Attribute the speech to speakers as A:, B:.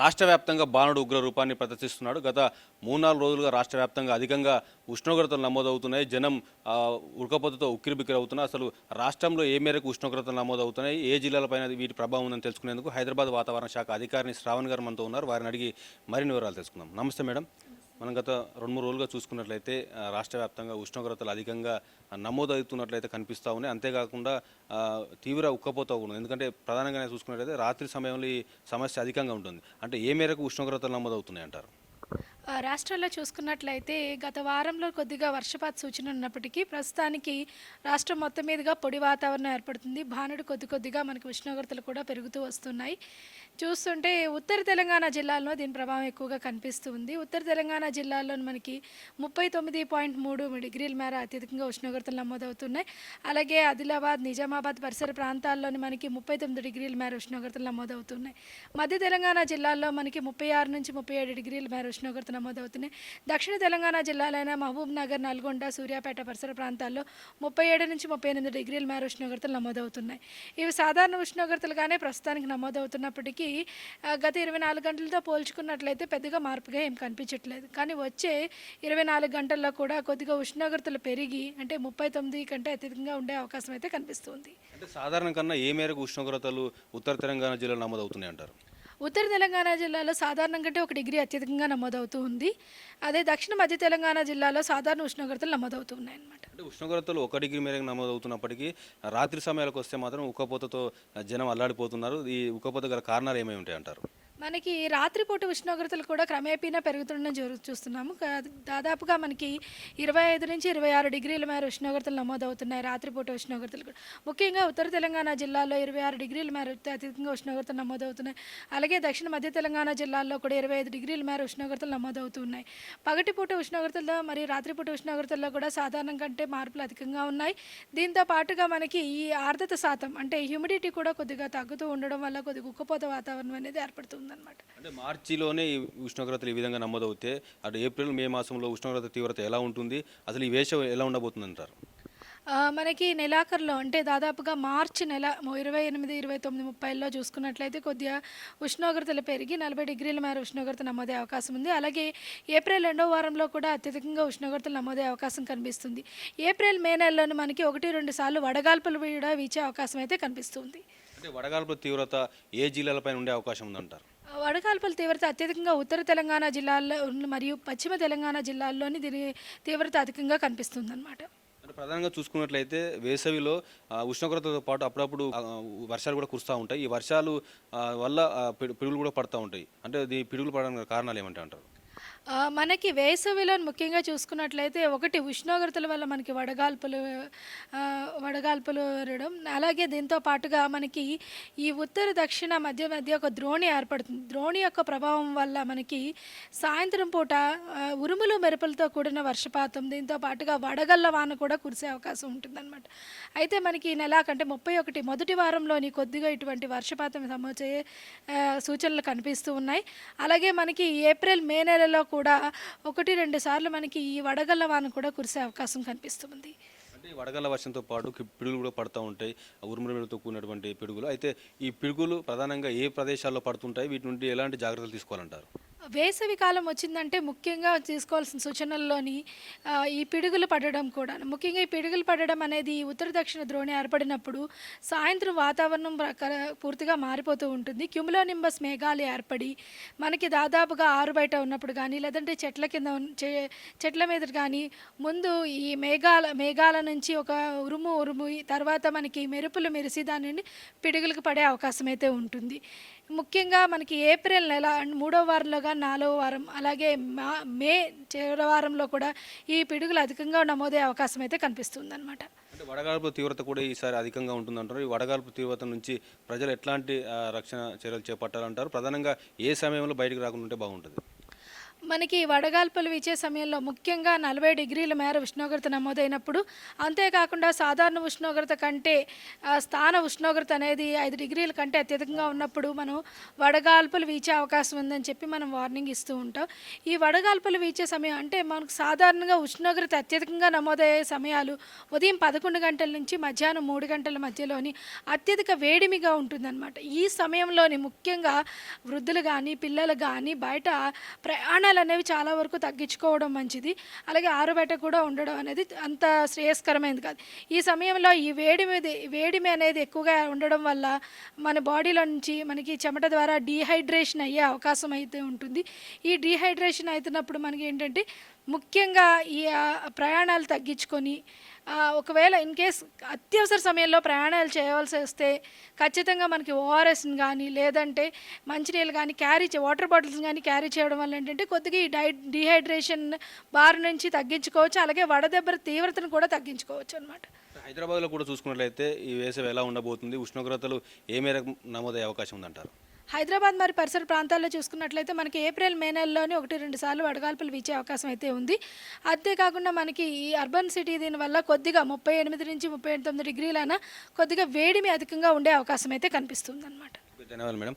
A: రాష్ట్ర వ్యాప్తంగా బాణుడు ఉగ్ర రూపాన్ని ప్రదర్శిస్తున్నాడు. గత మూడు నాలుగు రోజులుగా రాష్ట్ర వ్యాప్తంగా అధికంగా ఉష్ణోగ్రతలు నమోదవుతున్నాయి. జనం ఆ, ఉడకపోతతో ఉక్కిరిబిక్కిరవుతున్నారు. అసలు రాష్ట్రంలో ఏ మేరకు ఉష్ణోగ్రతలు నమోదవుతున్నాయి? ఏ జిల్లాలపైన వీటి ప్రభావం ఉందని తెలుసుకునేందుకు హైదరాబాద్ వాతావరణ శాఖ అధికారిని శ్రావణ్ గారు మనతో ఉన్నారు. వారిని అడిగి మరిన్ని వివరాలు తెలుసుకుందాం. నమస్తే మేడం. మనం గత రెండు మూడు రోజులుగా చూసుకున్నట్లయితే రాష్ట్ర వ్యాప్తంగా ఉష్ణోగ్రతలు అధికంగా నమోదవుతున్నట్లయితే కనిపిస్తూ ఉన్నాయి. అంతేకాకుండా తీవ్ర ఉక్కపోతూ ఉన్నది ఎందుకంటే ప్రధానంగా చూసుకున్నట్లయితే రాత్రి సమయంలో ఈ సమస్య అధికంగా ఉంటుంది. అంటే ఏ మేరకు ఉష్ణోగ్రతలు నమోదవుతున్నాయి అంటారు
B: రాష్ట్రాల్లో చూసుకున్నట్లయితే గత వారంలో కొద్దిగా వర్షపాత సూచన ఉన్నప్పటికీ ప్రస్తుతానికి రాష్ట్రం మొత్తం మీదుగా పొడి వాతావరణం ఏర్పడుతుంది. భానుడు కొద్ది కొద్దిగా మనకి ఉష్ణోగ్రతలు కూడా పెరుగుతూ వస్తున్నాయి. చూస్తుంటే ఉత్తర తెలంగాణ జిల్లాలో దీని ప్రభావం ఎక్కువగా కనిపిస్తూ ఉంది ఉత్తర తెలంగాణ జిల్లాలో మనకి ముప్పై తొమ్మిది పాయింట్ మూడు డిగ్రీల మేర అత్యధికంగా ఉష్ణోగ్రతలు నమోదవుతున్నాయి. అలాగే ఆదిలాబాద్ నిజామాబాద్ పరిసర ప్రాంతాల్లోని మనకి ముప్పై తొమ్మిది డిగ్రీల మేర ఉష్ణోగ్రతలు నమోదవుతున్నాయి. మధ్య తెలంగాణ జిల్లాల్లో మనకి ముప్పై ఆరు నుంచి ముప్పై ఏడు డిగ్రీల మేర ఉష్ణోగ్రత నమోదవుతున్నాయి. దక్షిణ తెలంగాణ జిల్లాలైన మహబూబ్ నగర్ నల్గొండ సూర్యాపేట పరిసర ప్రాంతాల్లో ముప్పై ఏడు నుంచి ముప్పై ఎనిమిది డిగ్రీల మేర ఉష్ణోగ్రతలు నమోదవుతున్నాయి. ఇవి సాధారణ ఉష్ణోగ్రతలుగానే ప్రస్తుతానికి నమోదవుతున్నప్పటికీ గత ఇరవై నాలుగు గంటలతో పోల్చుకున్నట్లయితే పెద్దగా మార్పుగా ఏం కనిపించట్లేదు. కానీ వచ్చే ఇరవై నాలుగు గంటల్లో కూడా కొద్దిగా ఉష్ణోగ్రతలు పెరిగి అంటే ముప్పై తొమ్మిది కంటే అత్యధికంగా ఉండే అవకాశం అయితే కనిపిస్తుంది.
A: అంటే సాధారణ కన్నా ఏ మేరకు ఉష్ణోగ్రతలు ఉత్తర తెలంగాణ జిల్లాలో నమోదవుతున్నాయి అంటారు
B: ఉత్తర తెలంగాణ జిల్లాలో సాధారణం కంటే ఒక డిగ్రీ అత్యధికంగా నమోదవుతూ ఉంది. అదే దక్షిణ మధ్య తెలంగాణ జిల్లాలో సాధారణ ఉష్ణోగ్రతలు నమోదవుతూ ఉన్నాయన్నమాట.
A: అంటే ఉష్ణోగ్రతలు ఒక డిగ్రీ మేరకు నమోదవుతున్నప్పటికీ రాత్రి సమయాలకు వస్తే మాత్రం ఉక్కపోతతో జనం అల్లాడిపోతున్నారు. ఈ ఉక్కపోత గల కారణాలు ఏమేమి ఉంటాయి అంటారు
B: మనకి రాత్రిపూట ఉష్ణోగ్రతలు కూడా క్రమేపీనా పెరుగుతుండడం జరు చూస్తున్నాము. దాదాపుగా మనకి ఇరవై ఐదు నుంచి ఇరవై ఆరు డిగ్రీల మేర ఉష్ణోగ్రతలు నమోదవుతున్నాయి రాత్రిపూట ఉష్ణోగ్రతలు కూడా. ముఖ్యంగా ఉత్తర తెలంగాణ జిల్లాలో ఇరవై ఆరు డిగ్రీల మేర అత్యధికంగా ఉష్ణోగ్రతలు నమోదవుతున్నాయి. అలాగే దక్షిణ మధ్య తెలంగాణ జిల్లాల్లో కూడా ఇరవై ఐదు డిగ్రీల మేర ఉష్ణోగ్రతలు నమోదవుతున్నాయి. పగటిపూట ఉష్ణోగ్రతల్లో మరియు రాత్రిపూట ఉష్ణోగ్రతల్లో కూడా సాధారణం కంటే మార్పులు అధికంగా ఉన్నాయి. దీంతో పాటుగా మనకి ఈ ఆర్ద్రత శాతం అంటే హ్యూమిడిటీ కూడా కొద్దిగా తగ్గుతూ ఉండడం వల్ల కొద్దిగా ఉక్కపోత వాతావరణం అనేది ఏర్పడుతుంది. ఏర్పడుతుందన్నమాట
A: అంటే మార్చిలోనే ఈ ఉష్ణోగ్రతలు ఈ విధంగా నమోదవుతే అటు ఏప్రిల్ మే మాసంలో ఉష్ణోగ్రత తీవ్రత ఎలా ఉంటుంది అసలు ఈ వేసవి ఎలా ఉండబోతుంది అంటారు
B: మనకి నెలాఖరులో అంటే దాదాపుగా మార్చి నెల ఇరవై ఎనిమిది ఇరవై తొమ్మిది ముప్పైలో చూసుకున్నట్లయితే కొద్దిగా ఉష్ణోగ్రతలు పెరిగి నలభై డిగ్రీల మేర ఉష్ణోగ్రత నమోదే అవకాశం ఉంది. అలాగే ఏప్రిల్ రెండో వారంలో కూడా అత్యధికంగా ఉష్ణోగ్రతలు నమోదే అవకాశం కనిపిస్తుంది. ఏప్రిల్ మే నెలలోనే మనకి ఒకటి రెండు సార్లు వడగాల్పులు కూడా వీచే అవకాశం అయితే కనిపిస్తుంది.
A: అంటే వడగాల్పుల తీవ్రత ఏ జిల్లాలపైన ఉండే అవకాశం ఉందంటారు?
B: వడగాల్పుల తీవ్రత అత్యధికంగా ఉత్తర తెలంగాణ జిల్లాల్లో మరియు పశ్చిమ తెలంగాణ జిల్లాల్లోని దీని తీవ్రత అధికంగా కనిపిస్తుంది అనమాట
A: ప్రధానంగా చూసుకున్నట్లయితే వేసవిలో ఉష్ణోగ్రతతో పాటు అప్పుడప్పుడు వర్షాలు కూడా కురుస్తూ ఉంటాయి. ఈ వర్షాలు వల్ల పిడు- పిడుగులు కూడా పడుతూ ఉంటాయి. అంటే ఈ పిడుగులు పడడానికి కారణాలు ఏమంటే అంటారు
B: మనకి వేసవిలో ముఖ్యంగా చూసుకున్నట్లయితే ఒకటి ఉష్ణోగ్రతల వల్ల మనకి వడగాల్పులు వడగాల్పులు వరడం అలాగే దీంతో పాటుగా మనకి ఈ ఉత్తర దక్షిణ మధ్య మధ్య ఒక ద్రోణి ఏర్పడుతుంది. ద్రోణి యొక్క ప్రభావం వల్ల మనకి సాయంత్రం పూట ఉరుములు మెరుపులతో కూడిన వర్షపాతం దీంతో పాటుగా వడగళ్ళ వాన కూడా కురిసే అవకాశం ఉంటుందన్నమాట. అయితే మనకి ఈ నెల కంటే ముప్పై ఒకటి మొదటి వారంలోని కొద్దిగా ఇటువంటి వర్షపాతం నమోదయ్యే సూచనలు కనిపిస్తూ ఉన్నాయి. అలాగే మనకి ఏప్రిల్ మే నెలలో కూడా కూడా ఒకటి రెండు సార్లు మనకి ఈ వడగళ్ళ వాన కూడా కురిసే అవకాశం కనిపిస్తుంది.
A: అంటే ఈ వడగళ్ళ వర్షంతో పాటు పిడుగులు కూడా పడుతూ ఉంటాయి ఉరుములతో కూడినటువంటి పిడుగులు. అయితే ఈ పిడుగులు ప్రధానంగా ఏ ప్రదేశాల్లో పడుతుంటాయి? వీటి నుండి ఎలాంటి జాగ్రత్తలు తీసుకోవాలంటారు?
B: వేసవి కాలం వచ్చిందంటే ముఖ్యంగా తీసుకోవాల్సిన సూచనల్లోని ఈ పిడుగులు పడడం కూడా. ముఖ్యంగా ఈ పిడుగులు పడడం అనేది ఉత్తర దక్షిణ ద్రోణి ఏర్పడినప్పుడు సాయంత్రం వాతావరణం పూర్తిగా మారిపోతూ ఉంటుంది. క్యుములోనింబస్ మేఘాలు ఏర్పడి మనకి దాదాపుగా ఆరు బయట ఉన్నప్పుడు కానీ లేదంటే చెట్ల కింద చె- చెట్ల మీద కానీ ముందు ఈ మేఘాల మేఘాల నుంచి ఒక ఉరుము ఉరుము తర్వాత మనకి మెరుపులు మెరిసి దాని పిడుగులకు పడే అవకాశం అయితే ఉంటుంది. ముఖ్యంగా మనకి ఏప్రిల్ నెల మూడో వారంలోగా నాలుగో వారం అలాగే మా మే చివరి వారంలో కూడా ఈ పిడుగులు అధికంగా నమోదే అవకాశం అయితే కనిపిస్తుంది అనమాట
A: అంటే వడగాల్పు తీవ్రత కూడా ఈసారి అధికంగా ఉంటుందంటారు. ఈ వడగాల్పు తీవ్రత నుంచి ప్రజలు ఎట్లాంటి రక్షణ చర్యలు చేపట్టాలంటారు? ప్రధానంగా ఏ సమయంలో బయటకు రాకుండా ఉంటే బాగుంటుంది?
B: మనకి వడగాల్పులు వీచే సమయంలో ముఖ్యంగా నలభై డిగ్రీల మేర ఉష్ణోగ్రత నమోదైనప్పుడు అంతేకాకుండా సాధారణ ఉష్ణోగ్రత కంటే స్థాన ఉష్ణోగ్రత అనేది ఐదు డిగ్రీల కంటే అత్యధికంగా ఉన్నప్పుడు మనం వడగాల్పులు వీచే అవకాశం ఉందని చెప్పి మనం వార్నింగ్ ఇస్తూ ఉంటాం. ఈ వడగాల్పులు వీచే సమయం అంటే మనకు సాధారణంగా ఉష్ణోగ్రత అత్యధికంగా నమోదయ్యే సమయాలు ఉదయం పదకొండు గంటల నుంచి మధ్యాహ్నం మూడు గంటల మధ్యలోని అత్యధిక వేడిమిగా ఉంటుందన్నమాట. ఈ సమయంలోని ముఖ్యంగా వృద్ధులు కానీ పిల్లలు కానీ బయట ప్రయాణాలు అనేవి చాలా వరకు తగ్గించుకోవడం మంచిది. అలాగే ఆరుబయట కూడా ఉండడం అనేది అంత శ్రేయస్కరమైనది కాదు. ఈ సమయంలో ఈ వేడిమి వేడిమి అనేది ఎక్కువగా ఉండడం వల్ల మన బాడీలో నుంచి మనకి చెమట ద్వారా డీహైడ్రేషన్ అయ్యే అవకాశం అయితే ఉంటుంది. ఈ డీహైడ్రేషన్ అవుతున్నప్పుడు మనకి ఏంటంటే ముఖ్యంగా ఈ ప్రయాణాలు తగ్గించుకొని ఒకవేళ ఇన్ కేస్ అత్యవసర సమయంలో ప్రయాణాలు చేయవలసి వస్తే ఖచ్చితంగా మనకి ఓఆర్ఎస్ని కానీ లేదంటే మంచినీళ్ళు కానీ క్యారీ వాటర్ బాటిల్స్ కానీ క్యారీ చేయడం వల్ల ఏంటంటే కొద్దిగా ఈ డై డీహైడ్రేషన్ బారి నుంచి తగ్గించుకోవచ్చు. అలాగే వడదెబ్బ తీవ్రతను కూడా తగ్గించుకోవచ్చు అనమాట
A: హైదరాబాద్లో కూడా చూసుకున్నట్లయితే ఈ వేసవి ఎలా ఉండబోతుంది? ఉష్ణోగ్రతలు ఏ మేరకు నమోదయ్యే అవకాశం ఉందంటారు?
B: హైదరాబాద్ మరి పరిసర ప్రాంతాల్లో చూసుకున్నట్లయితే మనకి ఏప్రిల్ మే నెలలోనే ఒకటి రెండు సార్లు వడగాల్పులు వీచే అవకాశం అయితే ఉంది. అంతేకాకుండా మనకి ఈ అర్బన్ సిటీ దీనివల్ల కొద్దిగా ముప్పై ఎనిమిది నుంచి ముప్పై తొమ్మిది డిగ్రీలైనా కొద్దిగా వేడిమి అధికంగా ఉండే అవకాశం అయితే కనిపిస్తుంది అనమాట
A: ధన్యవాదాలు మేడం.